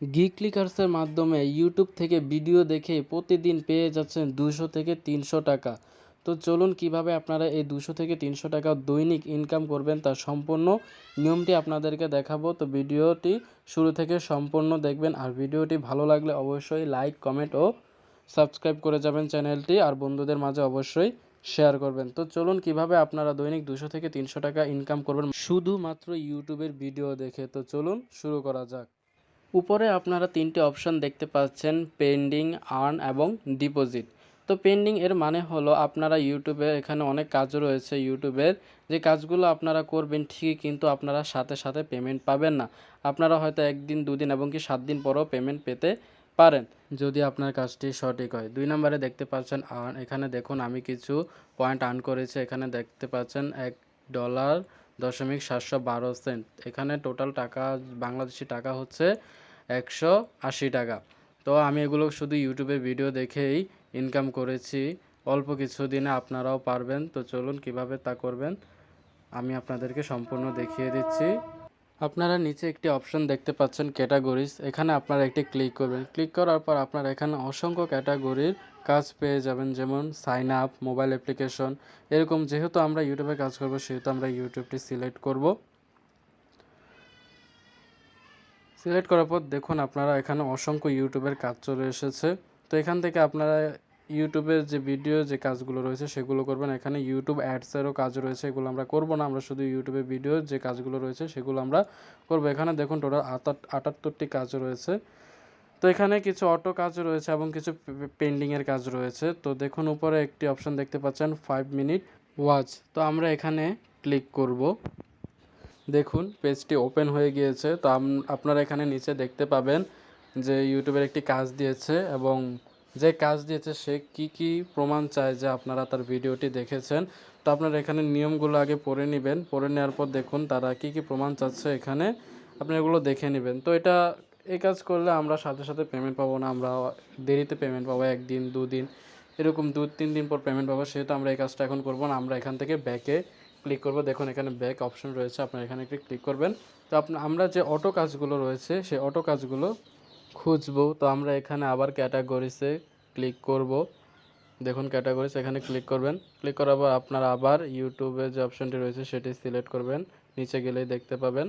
Gig ক্লিকার্সের মাধ্যমে YouTube থেকে video দেখে প্রতিদিন পেয়ে যাচ্ছেন দুশো থেকে তিনশো টাকা। তো চলুন কীভাবে আপনারা এই দুশো থেকে তিনশো টাকা দৈনিক ইনকাম করবেন তার সম্পূর্ণ নিয়মটি আপনাদেরকে দেখাবো। তো ভিডিওটি শুরু থেকে সম্পূর্ণ দেখবেন আর ভিডিওটি ভালো লাগলে অবশ্যই লাইক কমেন্ট ও সাবস্ক্রাইব করে যাবেন চ্যানেলটি আর বন্ধুদের মাঝে অবশ্যই শেয়ার করবেন। তো চলুন কীভাবে আপনারা দৈনিক দুশো থেকে তিনশো টাকা ইনকাম করবেন? শুধুমাত্র ইউটিউবের ভিডিও দেখে। তো চলুন শুরু করা যাক। উপরে আপনারা তিনটে অপশন দেখতে পাচ্ছেন, পেন্ডিং, আর্ন এবং ডিপোজিট। তো পেন্ডিং এর মানে হলো আপনারা ইউটিউবে এখানে অনেক কাজ রয়েছে ইউটিউবের যে কাজগুলো আপনারা করবেন ঠিকই কিন্তু আপনারা সাথে সাথে পেমেন্ট পাবেন না। আপনারা হয়তো একদিন, দুদিন এবং কি সাত দিন পরেও পেমেন্ট পেতে পারেন, যদি আপনার কাজটি সঠিক হয়। দুই নম্বরে দেখতে পাচ্ছেন আর্ন। এখানে দেখুন, আমি কিছু পয়েন্ট আর্ন করেছি। এখানে দেখতে পাচ্ছেন এক ডলার দশমিক সাতশো বারো সেন্ট। এখানে টোটাল টাকা, বাংলাদেশি টাকা হচ্ছে একশো আশি টাকা। তো আমি এগুলো শুধু ইউটিউবে ভিডিও দেখেই ইনকাম করেছি। অল্প কিছু দিনে আপনারাও পারবেন। তো চলুন কীভাবে তা করবেন, আমি আপনাদেরকে সম্পূর্ণ দেখিয়ে দিচ্ছি। আপনারা নিচে একটি অপশন দেখতে পাচ্ছেন ক্যাটাগরিজ এখানে আপনারা একটি ক্লিক করবেন। ক্লিক করার পর আপনারা এখানে অসংখ্য ক্যাটাগরির কাজ পেয়ে যাবেন, যেমন সাইন আপ মোবাইল অ্যাপ্লিকেশন এরকম যেহেতু আমরা ইউটিউবে কাজ করব, সেহেতু আমরা ইউটিউবটি সিলেক্ট করব। সিলেক্ট করার পর দেখুন আপনারা এখানে অসংখ্য ইউটিউবের কাজ চলে এসেছে। তো এখান থেকে আপনারা ইউটিউবের যে ভিডিও যে কাজগুলো রয়েছে, সেগুলো করবেন। এখানে ইউটিউব অ্যাডসেরও কাজ রয়েছে, এগুলো আমরা করব না। আমরা শুধু ইউটিউবে ভিডিও যে কাজগুলো রয়েছে, সেগুলো আমরা করব। এখানে দেখুন টোটাল আটাত্তরটি কাজ রয়েছে। তো এখানে কিছু অটো কাজ রয়েছে এবং কিছু পেন্ডিংয়ের কাজ রয়েছে। তো দেখুন উপরে একটি অপশন দেখতে পাচ্ছেন ফাইভ মিনিট ওয়াচ তো আমরা এখানে ক্লিক করব। দেখুন পেজটি ওপেন হয়ে গিয়েছে। তো আপনারা এখানে নিচে দেখতে পাবেন যে ইউটিউবের একটি কাজ দিয়েছে এবং যে কাজ দিয়েছে সে কি কি প্রমাণ চায় যে আপনারা তার ভিডিওটি দেখেছেন। তো আপনারা এখানে নিয়মগুলো আগে পড়ে নেবেন। পড়ে নেওয়ার পর দেখুন তারা কি কি প্রমাণ চাচ্ছে এখানে। আপনি এগুলো দেখে নেবেন। তো এটা এই কাজ করলে আমরা সাথে সাথে পেমেন্ট পাবো না, আমরা দেরিতে পেমেন্ট পাবো, একদিন, দুদিন, এরকম দু, তিন দিন পর পেমেন্ট পাবো, সেহেতু আমরা এই কাজটা এখন করব না, আমরা এখান থেকে ব্যাকে ক্লিক করব। দেখুন, এখানে ব্যাক অপশন রয়েছে, আপনারা এখানে একটি ক্লিক করবেন। তো আপনার আমরা যে অটো কাজগুলো রয়েছে সেই অটো কাজগুলো খুঁজবো। তো আমরা এখানে আবার ক্যাটাগরিসে ক্লিক করব। দেখুন ক্যাটাগরিস এখানে ক্লিক করবেন। ক্লিক করার পর আপনারা আবার ইউটিউবে যে অপশনটি রয়েছে, সেটি সিলেক্ট করবেন। নিচে গেলেই দেখতে পাবেন।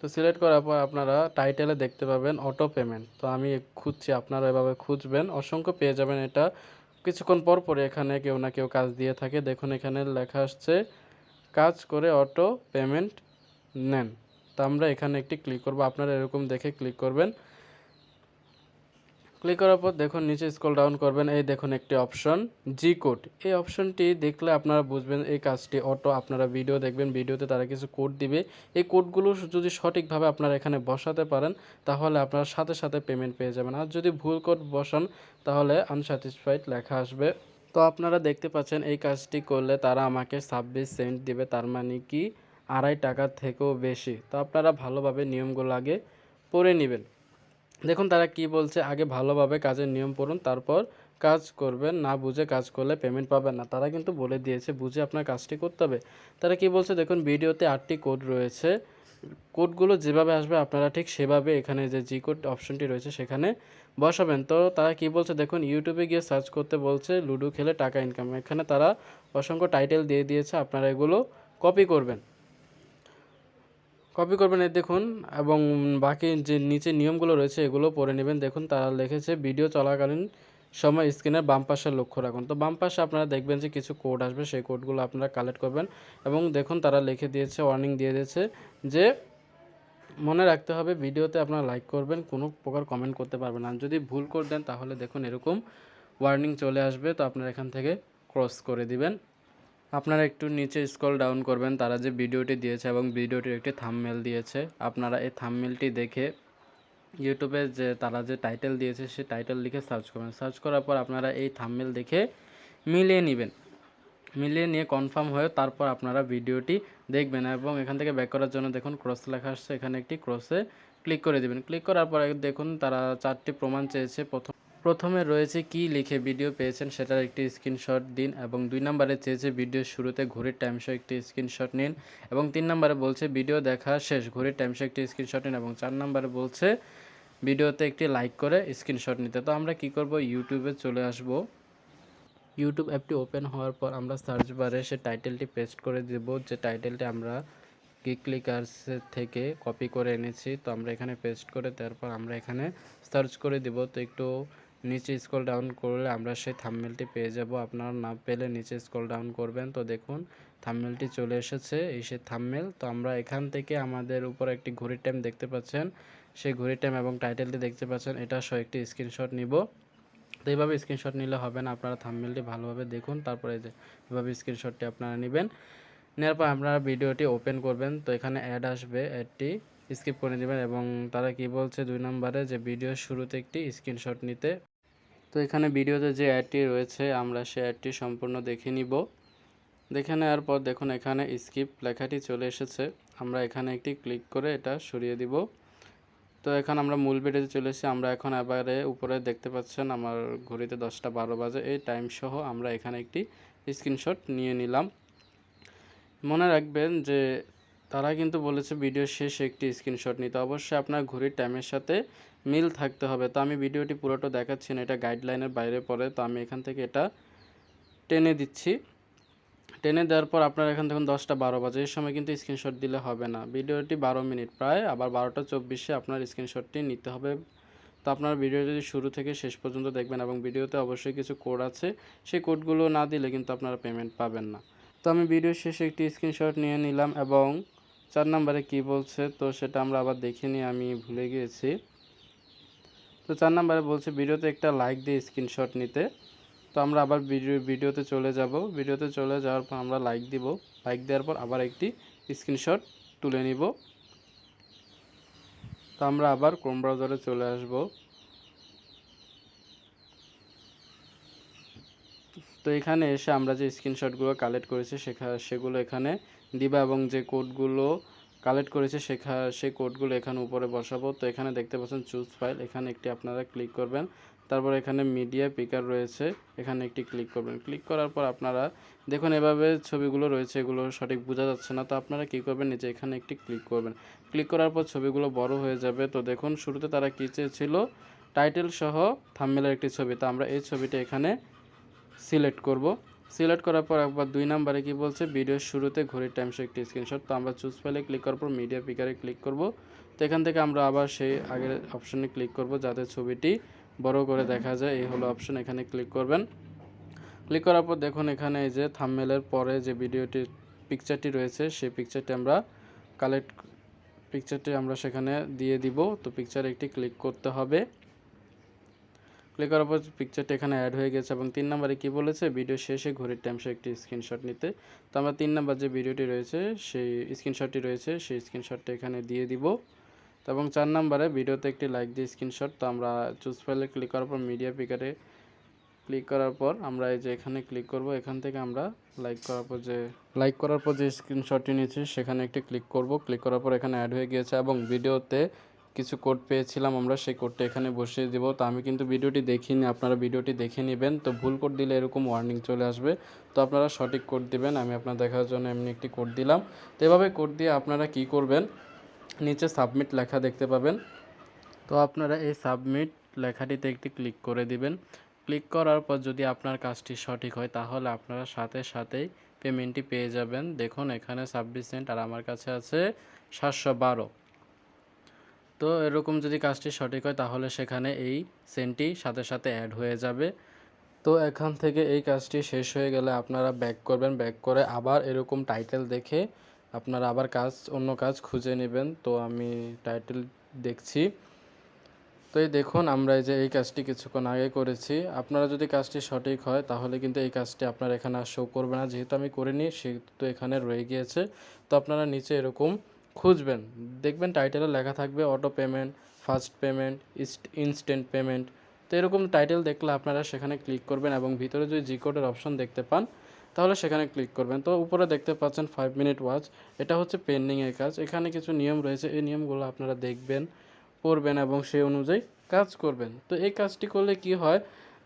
তো সিলেক্ট করার পর আপনারা টাইটেলে দেখতে পাবেন অটো পেমেন্ট তো আমি খুঁজছি, আপনারা এভাবে খুঁজবেন। অসংখ্য পেয়ে যাবেন এটা। কিছুক্ষণ পর পরে এখানে কেউ না কেউ কাজ দিয়ে থাকে। দেখুন, এখানে লেখা আসছে, কাজ করে অটো পেমেন্ট নেন। তো আমরা এখানে একটি ক্লিক করব। আপনারা এরকম দেখে ক্লিক করবেন। ক্লিক করার পর দেখুন, নিচে স্ক্রল ডাউন করবেন, এই দেখুন একটি অপশন জি কোড এই অপশনটি দেখলে আপনারা বুঝবেন এই কাজটি। অটো আপনারা ভিডিও দেখবেন ভিডিওতে তারা কিছু কোড দিবে। এই কোডগুলো যদি সঠিকভাবে আপনারা এখানে বসাতে পারেন, তাহলে আপনারা সাথে সাথে পেমেন্ট পেয়ে যাবেন। আর যদি ভুল কোড বসান, তাহলে আনস্যাটিসফাইড লেখা আসবে। তো আপনারা দেখতে পাচ্ছেন, এই কাজটি করলে তারা আমাকে ছাব্বিশ সেন্ট দিবে, তার মানে কি? আড়াই টাকার থেকেও বেশি। তো আপনারা ভালোভাবে নিয়মগুলো আগে পড়ে নেবেন। দেখুন, তারা কি বলছে? আগে ভালোভাবে কাজের নিয়ম পড়ুন তারপর কাজ করবেন। না বুঝে কাজ করলে পেমেন্ট পাবেন না। তারা কিন্তু বলে দিয়েছে, বুঝে আপনার কাজটি করতে হবে। তারা কি বলছে? দেখুন, ভিডিওতে আটটি কোড রয়েছে। কোডগুলো যেভাবে আসবে, আপনারা ঠিক সেভাবে এখানে যে জি কোড অপশনটি রয়েছে, সেখানে বসাবেন। তো তারা কি বলছে? দেখুন ইউটিউবে গিয়ে সার্চ করতে বলছে, লুডো খেলে টাকা ইনকাম এখানে তারা অসংখ্য টাইটেল দিয়ে দিয়েছে, আপনারা এগুলো কপি করবেন। কপি করবেন এই দেখুন, এবং বাকি যে নিচে নিয়মগুলো রয়েছে, এগুলো পড়ে নেবেন। দেখুন, তারা লিখেছে, ভিডিও চলাকালীন সময় স্ক্রিনের বাম পাশে লক্ষ্য রাখুন। তো বাম পাশে আপনারা দেখবেন যে কিছু কোড আসবে, সেই কোডগুলো আপনারা কালেক্ট করবেন। এবং দেখুন, তারা লিখে দিয়েছে ওয়ার্নিং দিয়ে দিয়েছে যে মনে রাখতে হবে, ভিডিওতে আপনারা লাইক করবেন, কোনো প্রকার কমেন্ট করতে পারবেন না। যদি ভুল করে দেন, তাহলে দেখুন, এরকম ওয়ার্নিং চলে আসবে। তো আপনারা এখান থেকে ক্রস করে দিবেন। আপনারা একটু নিচে স্ক্রল ডাউন করবেন, তারা যে ভিডিওটি দিয়েছে এবং ভিডিওটির একটি থামমেল দিয়েছে। আপনারা এই থামমেলটি দেখে ইউটিউবে যে তারা যে টাইটেল দিয়েছে সে টাইটেল লিখে সার্চ করবেন। সার্চ করার পর আপনারা এই থামমেল দেখে মিলিয়ে নেবেন। মিলিয়ে নিয়ে কনফার্ম হয়ে তারপর আপনারা ভিডিওটি দেখবেন এবং এখান থেকে ব্যাক করার জন্য দেখুন ক্রস লেখা আসছে, এখানে একটি ক্রসে ক্লিক করে দেবেন। ক্লিক করার পর দেখুন তারা চারটি প্রমাণ চেয়েছে। প্রথম প্রথমে রয়েছে কি লিখে ভিডিও পেয়েছেন সেটার একটি স্ক্রিনশট দিন এবং দুই নম্বরে চেয়েছে ভিডিওর শুরুতে ঘড়ির টাইম শো একটি স্ক্রিনশট নিন এবং তিন নম্বরে বলছে ভিডিও দেখা শেষ, ঘড়ির টাইম শো একটি স্ক্রিনশট নিন এবং চার নম্বরে বলছে ভিডিওতে একটি লাইক করে স্ক্রিনশট নিতে। তো আমরা কি করব? ইউটিউবে চলে আসব। ইউটিউব অ্যাপটি ওপেন হওয়ার পর আমরা সার্চ বারে সে টাইটেলটি পেস্ট করে দেব। যে টাইটেলটি আমরা ক্লিকার্স থেকে কপি করে এনেছি, তো আমরা এখানে পেস্ট করে তারপর আমরা এখানে সার্চ করে দিব। তো একটু নিচে স্ক্রল ডাউন করলে আমরা সেই থাম্বনেলটি পেয়ে যাব। আপনারা না পেলে নিচে স্ক্রল ডাউন করবেন। তো দেখুন থাম্বনেলটি চলে এসেছে এই সে থাম্বনেল তো আমরা এখান থেকে আমাদের উপর একটি ঘড়ির টাইম দেখতে পাচ্ছেন। সেই ঘড়ির টাইম এবং টাইটেলটি দেখতে পাচ্ছেন। এটা সহ একটি স্ক্রিনশট নিব। তো এইভাবে স্ক্রিনশট নিলে হবে না। আপনারা থাম্বনেলটি ভালোভাবে দেখুন। তারপরে এভাবে স্ক্রিনশটটি আপনারা নেবেন। নেওয়ার পর আপনারা ভিডিওটি ওপেন করবেন। তো এখানে অ্যাড আসবে অ্যাডটি স্কিপ করে দেবেন এবং তারা কি বলছে দুই নম্বরে যে ভিডিওর শুরুতে একটি স্ক্রিনশট নিতে। তো এখানে ভিডিওতে যে অ্যাডটি রয়েছে, আমরা সে অ্যাডটি সম্পূর্ণ দেখে নিব। দেখে নেওয়ার পর দেখুন, এখানে স্কিপ লেখাটি চলে এসেছে। আমরা এখানে একটি ক্লিক করে এটা সরিয়ে দিব। তো এখন আমরা মূল ভিডিওতে চলে এসেছি। আমরা এখন এবারে উপরে দেখতে পাচ্ছেন, আমার ঘড়িতে দশটা বারো বাজে। এই টাইম সহ আমরা এখানে একটি স্ক্রিনশট নিয়ে নিলাম। মনে রাখবেন যে তারা কিন্তু বলেছে ভিডিও শেষে একটি স্ক্রিনশট নিতে। অবশ্যই আপনার ঘড়ির টাইমের সাথে মিল থাকতে হবে। তো আমি ভিডিওটি পুরোটা দেখাচ্ছি না, এটা গাইডলাইনের বাইরে পড়ে। তো আমি এখান থেকে এটা টেনে দিচ্ছি। টেনে দেওয়ার পর আপনার এখান থেকে দশটা বারো বাজে। এই সময় কিন্তু স্ক্রিনশট দিলে হবে না। ভিডিওটি বারো মিনিট প্রায়, আবার বারোটা চব্বিশে আপনার স্ক্রিনশটটি নিতে হবে। তো আপনার ভিডিও যদি শুরু থেকে শেষ পর্যন্ত দেখবেন এবং ভিডিওতে অবশ্যই কিছু কোড আছে, সেই কোডগুলো না দিলে কিন্তু আপনারা পেমেন্ট পাবেন না। তো আমি ভিডিও শেষে একটি স্ক্রিনশট নিয়ে নিলাম এবং চার নম্বরে কি বলছে? তো সেটা আমরা আবার দেখিনি আমি ভুলে গিয়েছি। তো চার নম্বরে বলছে, ভিডিওতে একটা লাইক দিয়ে স্ক্রিনশট নিতে। তো আমরা আবার ভিডিও, ভিডিওতে চলে যাব। ভিডিওতে চলে যাওয়ার পর আমরা লাইক দিব। লাইক দেওয়ার পর আবার একটি স্ক্রিনশট তুলে নিব। তো আমরা আবার ক্রোম ব্রাউজারে চলে আসব। তো এখানে এসে আমরা যে স্ক্রিনশটগুলো কালেক্ট করেছি, সেখা, সেগুলো এখানে দিবা এবং যে কোডগুলো কালেক্ট করেছে শেখা, সেই কোডগুলো এখানে উপরে বসাবো। তো এখানে দেখতে পাচ্ছেন চুজ ফাইল। এখানে একটি আপনারা ক্লিক করবেন। তারপর এখানে মিডিয়া পিকার রয়েছে। এখানে একটি ক্লিক করবেন। ক্লিক করার পর আপনারা দেখুন এভাবে ছবিগুলো রয়েছে, এগুলো সঠিক বোঝা যাচ্ছে না। তো আপনারা কী করবেন? নিচে এখানে একটি ক্লিক করবেন। ক্লিক করার পর ছবিগুলো বড় হয়ে যাবে। তো দেখুন শুরুতে তারা কী চেয়েছিল? টাইটেল সহ থাম্মেলের একটি ছবি। তো আমরা এই ছবিটা এখানে সিলেক্ট করব। সিলেক্ট করার পর একবার দুই নাম্বারে কি বলছে, ভিডিওর শুরুতে ঘড়ির টাইম সে একটি স্ক্রিনশট তো আমরা চুজ ফাইলে ক্লিক করার পর মিডিয়া পিকারে ক্লিক করব। তো এখান থেকে আমরা আবার সেই আগের অপশনে ক্লিক করব, যাতে ছবিটি বড় করে দেখা যায়। এই হলো অপশন এখানে ক্লিক করবেন। ক্লিক করার পর দেখুন এখানে এই যে থামমেলের পরে যে ভিডিওটি পিকচারটি রয়েছে, সেই পিকচারটি আমরা কালেক্ট পিকচারটি আমরা সেখানে দিয়ে দিব। তো পিকচার একটি ক্লিক করতে হবে। ক্লিক করার পর পিকচারটা এখানে অ্যাড হয়ে গেছে এবং তিন নম্বরে কি বলেছে? ভিডিও শেষে ঘড়ির টাইম সে একটি স্ক্রিনশট নিতে। তো আমরা তিন নম্বর যে ভিডিওটি রয়েছে, সেই স্ক্রিনশটটি রয়েছে, সেই স্ক্রিনশটটা এখানে দিয়ে দিব। এবং চার নম্বরে ভিডিওতে একটি লাইক দিয়ে স্ক্রিনশট তো আমরা চুজ ফাইলে ক্লিক করার পর মিডিয়া পিকারে ক্লিক করার পর আমরা এই যে এখানে ক্লিক করব, এখান থেকে আমরা লাইক করার পর যে লাইক করার পর যে স্ক্রিনশটটি নিয়েছি, সেখানে একটি ক্লিক করব। ক্লিক করার পর এখানে অ্যাড হয়ে গিয়েছে এবং ভিডিওতে কিছু কোড পেয়েছিলাম আমরা, সেই কোডটা এখানে বসিয়ে দেব। তো আমি কিন্তু ভিডিওটি দেখিনি, আপনারা ভিডিওটি দেখে নেবেন। তো ভুল কোড দিলে এরকম ওয়ার্নিং চলে আসবে। তো আপনারা সঠিক কোড দিবেন, আমি আপনার দেখার জন্য এমনি একটি কোড দিলাম। তো এভাবে কোড দিয়ে আপনারা কি করবেন? নিচে সাবমিট লেখা দেখতে পাবেন। তো আপনারা এই সাবমিট লেখাটিতে একটি ক্লিক করে দিবেন। ক্লিক করার পর যদি আপনার কাজটি সঠিক হয়, তাহলে আপনারা সাথে সাথেই পেমেন্টটি পেয়ে যাবেন। দেখুন, এখানে ছাব্বিশ সেন্ট আর আমার কাছে আছে সাতশো বারো। তো এরকম যদি কাজটি সঠিক হয়, তাহলে সেখানে এই সেন্টটি সাথে সাথে অ্যাড হয়ে যাবে। তো এখান থেকে এই কাজটি শেষ হয়ে গেলে আপনারা ব্যাক করবেন। ব্যাক করে আবার এরকম টাইটেল দেখে আপনারা আবার কাজ, অন্য কাজ খুঁজে নেবেন। তো আমি টাইটেল দেখছি। তো এই দেখুন, আমরা এই যে এই কাজটি কিছুক্ষণ আগে করেছি। আপনারা যদি কাজটি সঠিক হয়, তাহলে কিন্তু এই কাজটি আপনার এখানে আর শো করবে না। যেহেতু আমি করিনি, সেহেতু এখানে রয়ে গিয়েছে। তো আপনারা নিচে এরকম খুঁজবেন। দেখবেন টাইটেলে লেখা থাকবে auto payment first payment instant payment তো এরকম টাইটেল দেখলে আপনারা সেখানে ক্লিক করবেন এবং ভিতরে যদি জি কোডের অপশন দেখতে পান, তাহলে সেখানে ক্লিক করবেন। তো উপরে দেখতে পাচ্ছেন ফাইভ মিনিট ওয়াচ এটা হচ্ছে পেন্ডিংয়ের কাজ। এখানে কিছু নিয়ম রয়েছে, এই নিয়মগুলো আপনারা দেখবেন, পড়বেন এবং সেই অনুযায়ী কাজ করবেন। তো এই কাজটি করলে কি হয়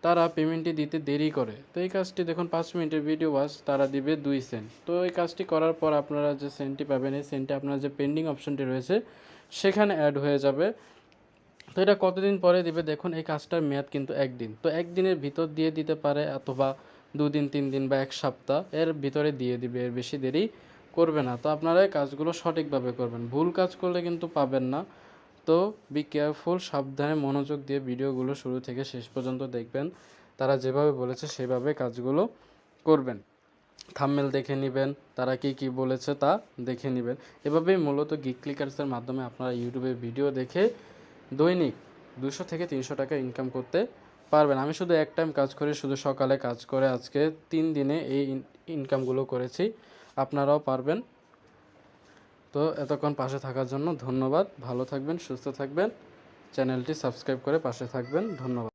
তারা পেমেন্টটি দিতে দেরি করে। তো এই কাজটি দেখুন, পাঁচ মিনিটের ভিডিও ওয়াচ তারা দিবে দুই সেন্ট তো এই কাজটি করার পর আপনারা যে সেন্টটি পাবেন, এই সেন্টটি আপনার যে পেন্ডিং অপশনটি রয়েছে, সেখানে অ্যাড হয়ে যাবে। তো এটা কতদিন পরে দিবে, দেখুন, এই কাজটার মেয়াদ কিন্তু একদিন। তো একদিনের ভিতর দিয়ে দিতে পারে অথবা দুদিন তিন দিন বা এক সপ্তাহ, এর ভিতরে দিয়ে দিবে, এর বেশি দেরি করবে না। তো আপনারা কাজগুলো সঠিকভাবে করবেন। ভুল কাজ করলে কিন্তু পাবেন না। তো বি কেয়ারফুল সাবধানে মনোযোগ দিয়ে ভিডিওগুলো শুরু থেকে শেষ পর্যন্ত দেখবেন। তারা যেভাবে বলেছে সেভাবে কাজগুলো করবেন। থাম্মেল দেখে নেবেন, তারা কি কি বলেছে তা দেখে নেবেন। এভাবেই মূলত গিক ক্লিকার্সের মাধ্যমে আপনারা ইউটিউবে ভিডিও দেখে দৈনিক দুশো থেকে তিনশো টাকা ইনকাম করতে পারবেন। আমি শুধু এক টাইম কাজ করি, শুধু সকালে কাজ করে আজকে তিন দিনে এই ইনকামগুলো করেছি। আপনারাও পারবেন। তো এতক্ষণ পাশে থাকার জন্য ধন্যবাদ। ভালো থাকবেন, সুস্থ থাকবেন। চ্যানেলটি সাবস্ক্রাইব করে পাশে থাকবেন। ধন্যবাদ।